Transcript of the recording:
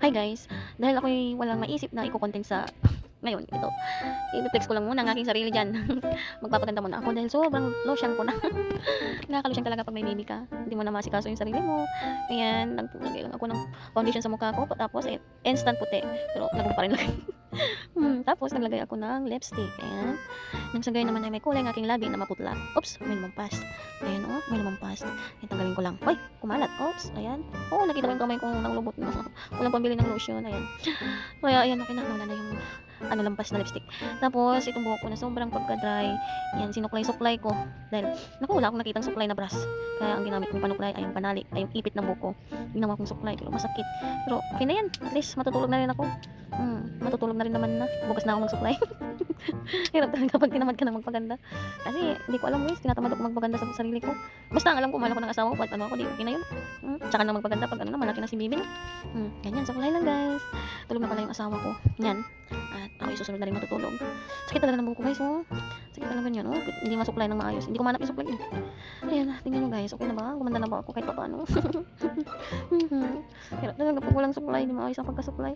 Hi guys, dahil ako'y walang maisip na iko-content sa ngayon, ito. I-flex ko lang muna ang aking sarili dyan. Magpapaganda muna ako dahil sobrang lotion ko na. Nakaka-lotion talaga pag may baby ka. Hindi mo na masikaso yung sarili mo. Ayan, naglagay lang ako ng foundation sa mukha ko. Tapos, eh, instant puti. Pero, nagong pa rin lang. Hmm, tapos, naglagay ako ng lipstick. Ayan. Nang sa gayon naman ay may kulay ng aking labi na maputla. Oops, may lumampas. Ayan, oh, may lumampas. Ayan, tanggalin ko lang. Ay, kumalat. Oops, ayan. Oo, oh, nakita ko yung kamay kong nanglubot na. Walang pambili ng lotion. Ayan. Kaya, ayan, okay na. Wala na yung ano lampas na lipstick. Tapos, itong buhok ko na sobrang pagka-dry. Yan, sinuklay-suklay ko. Dahil, naku, wala akong nakitang suklay na brush. Kaya, ang ginamit kong panuklay ay yung panali, ay yung ipit ng buhok ko. Ginawa kong suklay, pero masakit. Pero, okay na yan. At least, matutulog na rin ako. Hmm, matutulog na rin naman na. Bukas na ako magsuklay. Hirap talaga pag tinamad ka na magpaganda. Kasi, hindi ko alam guys, tinatamad ako magpaganda sa sarili ko. Basta, alam ko, mahal ako ng asawa ko, at ano ako, di okay na yun. Hmm, tsaka na magpaganda pag ano na, malaki na si Bibi. Hmm, ganyan, suklay lang guys. Tulog na pala yung asawa ko. Yan. At ako susunod na rin matutulog. Sakit talaga ng buhok ko guys, oh. Sakit talaga yun, oh. Hindi masuklay ng maayos. Hindi ko manap yung suklay. eh. Ayan, tingnan nyo guys. Okay na ba? Gumanda na ba ako kahit pa paano? Hirap talaga pag walang suklay. Hindi maayos ang pagkasuklay.